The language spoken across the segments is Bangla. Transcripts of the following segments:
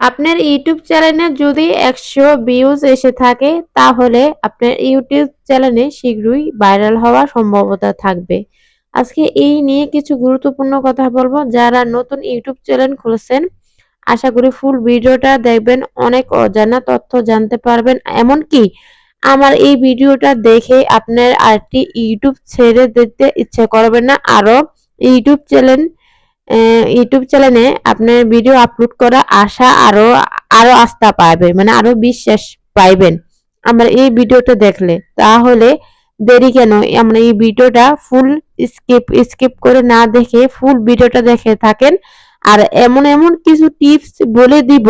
আপনার ইউটিউব চ্যানেলে যদি একশো ভিউজ এসে থাকে, তাহলে আপনার ইউটিউব চ্যানেলে শীঘ্রই ভাইরাল হওয়ার সম্ভাবনা থাকবে। আজকে এই নিয়ে কিছু গুরুত্বপূর্ণ কথা বলব। যারা নতুন ইউটিউব চ্যানেল খুলেছেন, আশা করি ফুল ভিডিওটা দেখবেন, অনেক অজানা তথ্য জানতে পারবেন। এমনকি আমার এই ভিডিওটা দেখে আপনার আরেকটি ইউটিউব ছেড়ে দিতে ইচ্ছে করবে না। আরও ইউটিউব চ্যানেল ইউটিউব চ্যানেলে আপনার ভিডিও আপলোড করা আশা আরও আরও আস্থা পাবে মানে আরও বিশ্বাস পাইবেন আমার এই ভিডিওটা দেখলে। তাহলে দেরি কেন? আমরা এই ভিডিওটা ফুল স্কিপ স্কিপ করে না দেখে ফুল ভিডিওটা দেখে থাকেন। আর এমন এমন কিছু টিপস বলে দিব,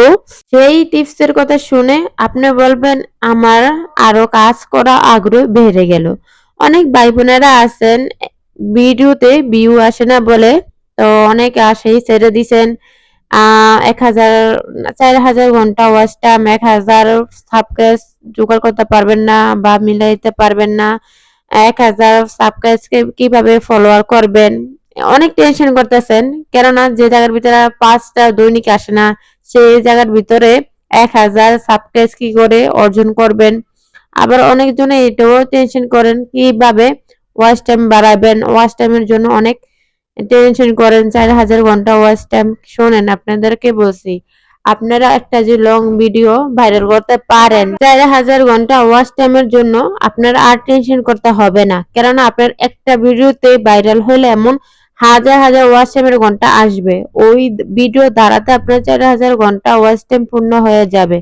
সেই টিপসের কথা শুনে আপনি বলবেন, আমার আরও কাজ করা আগ্রহ বেড়ে গেল। অনেক ভাই বোনেরা আছেন ভিডিওতে ভিউ আসে না বলে তো অনেকে আসেই ছেড়ে দিছেন। এক হাজার, চার হাজার ঘণ্টা ওয়াচ টাইম এক হাজার সাবস্ক্রাইব জোগাড় করতে পারবেন না বা মিলাইতে পারবেন না। এক হাজার সাবস্ক্রাইব কীভাবে ফলোয়ার করবেন? অনেক টেনশন করতেছেন, কেননা যে জায়গার ভিতরে পাঁচটা দৈনিক আসে না, সেই জায়গার ভিতরে এক হাজার সাবস্ক্রাইব কি করে অর্জন করবেন? আবার অনেকজনে এটাও টেনশন করেন, কীভাবে ওয়াচ টাইম বাড়াবেন? ওয়াচ টাইমের জন্য অনেক টেনশন করেন, চার হাজার ঘণ্টা ওয়াচ টাইম শোনেন, আপনাদেরকে বলছি, আপনারা একটা যে লং ভিডিও ভাইরাল করতে পারেন, চার হাজার ঘণ্টা ওয়াচ টাইমের জন্য আপনার আর টেনশন করতে হবে না। কেননা আপনার একটা ভিডিওতে ভাইরাল হলে এমন হাজার হাজার ওয়াচ টাইমের ঘণ্টা আসবে। ওই ভিডিও দ্বারাতে আপনার চার হাজার ঘণ্টা ওয়াচ টাইম পূর্ণ হয়ে যাবে।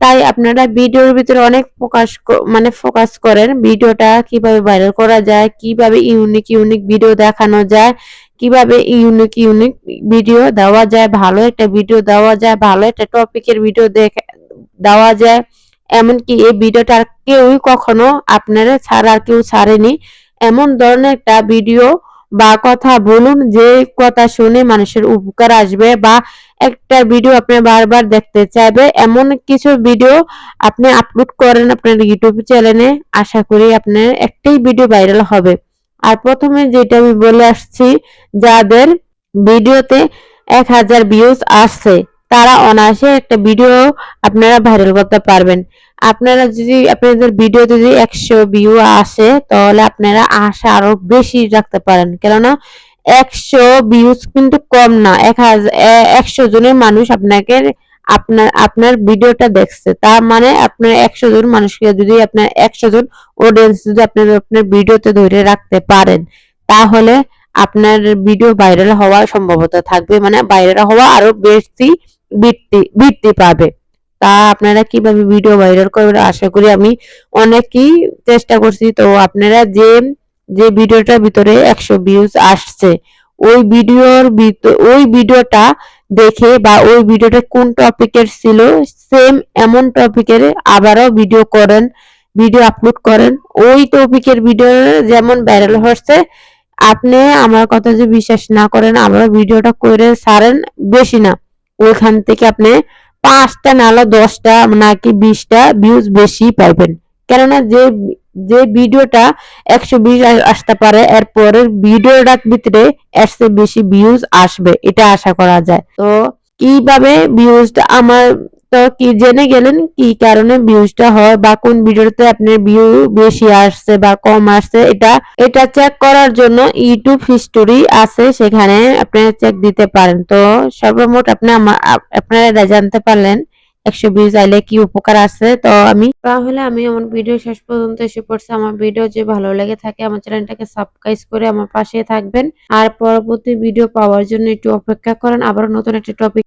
তাই আপনারা ভিডিওর ভিতরে অনেক ফোকাস মানে ফোকাস করেন ভিডিওটা কীভাবে ভাইরাল করা যায়, কীভাবে ইউনিক ইউনিক ভিডিও দেখানো যায় কীভাবে ইউনিক ইউনিক ভিডিও দেওয়া যায়, ভালো একটা ভিডিও দেওয়া যায়, ভালো একটা টপিকের ভিডিও দেখে দেওয়া যায়। এমনকি এই ভিডিওটা কেউই কখনো আপনারা ছাড়া আর কেউ ছাড়েনি। এমন ধরনের একটা ভিডিও বা কথা বলুন, যে কথা শুনে মানুষের উপকার আসবে বা একটা ভিডিও আপনি বারবার দেখতে চাইবে, এমন কিছু ভিডিও আপনি আপলোড করেন আপনার ইউটিউব চ্যানেলে আশা করি আপনার একটাই ভিডিও ভাইরাল হবে। আর প্রথমে যেটা আমি বলে আসছি, যাদের ভিডিওতে এক হাজার ভিউজ আসছে, তারা অনায়াসে একটা ভিডিও আপনারা ভাইরাল করতে পারবেন। আপনারা যদি, আপনাদের ভিডিও যদি একশো ভিউ আসে, তাহলে আপনারা আশা আরও বেশি রাখতে পারেন। কেননা একশো ভিউজ কিন্তু কম না, এক হাজার একশো জনের মানুষ আপনাকে আপনার আপনার ভিডিওটা দেখছে তার মানে আপনার একশো জন মানুষকে যদি আপনার একশো জন অডিয়েন্স যদি আপনার আপনার ভিডিওতে ধরে রাখতে পারেন, তাহলে আপনার ভিডিও ভাইরাল হওয়ার সম্ভাবনা থাকবে মানে ভাইরাল হওয়া আরও বেশি বৃত্তি বৃত্তি পাবে। তা আপনারা কীভাবে ভিডিও ভাইরাল করবেন, আশা করি আমি অনেকই চেষ্টা করছি, তো আপনারা যে যে ভিডিওটার ভিতরে একশো ভিউজ আসছে, ওই ভিডিওর ওই ভিডিওটা দেখে বা ওই ভিডিওটা কোন টপিকের ছিল সেম এমন টপিকের আবারও ভিডিও করেন ভিডিও আপলোড করেন। ওই টপিকের ভিডিও যেমন ভাইরাল হচ্ছে আপনি আমার কথা যে বিশ্বাস না করেন আমরা ভিডিওটা করে সারেন বেশি না। ওইখান থেকে আপনি পাঁচটা নাহলে দশটা নাকি বিশটা ভিউজ বেশি পাইবেন। কেননা যে যে ভিডিওটা একশো বিশ আসতে পারে, এর পরের ভিডিওটার ভিতরে একশো বেশি ভিউজ আসবে, এটা আশা করা যায়। তো কীভাবে ভিউজটা আমার, তো কি জেনে গেলেন কি কারণে ভিউজটা হয় বা কোন ভিডিওতে আপনার ভিউ বেশি আসছে বা কম আসছে, এটা এটা চেক করার জন্য ইউটিউব হিস্টোরি আছে, সেখানে আপনি চেক দিতে পারেন। তো সর্বমোট আপনি আপনারা জানতে পারলেন একশো ভিউজ আইলে কি উপকার আছে? তো আমি তাহলে আমি আমার ভিডিও শেষ পর্যন্ত এসে পড়ছি। আমার ভিডিও যে ভালো লেগে থাকে, আমার চ্যানেলটাকে সাবস্ক্রাইব করে আমার পাশে থাকবেন। আর পরবর্তী ভিডিও পাওয়ার জন্য একটু অপেক্ষা করেন। আবার নতুন একটা টপিক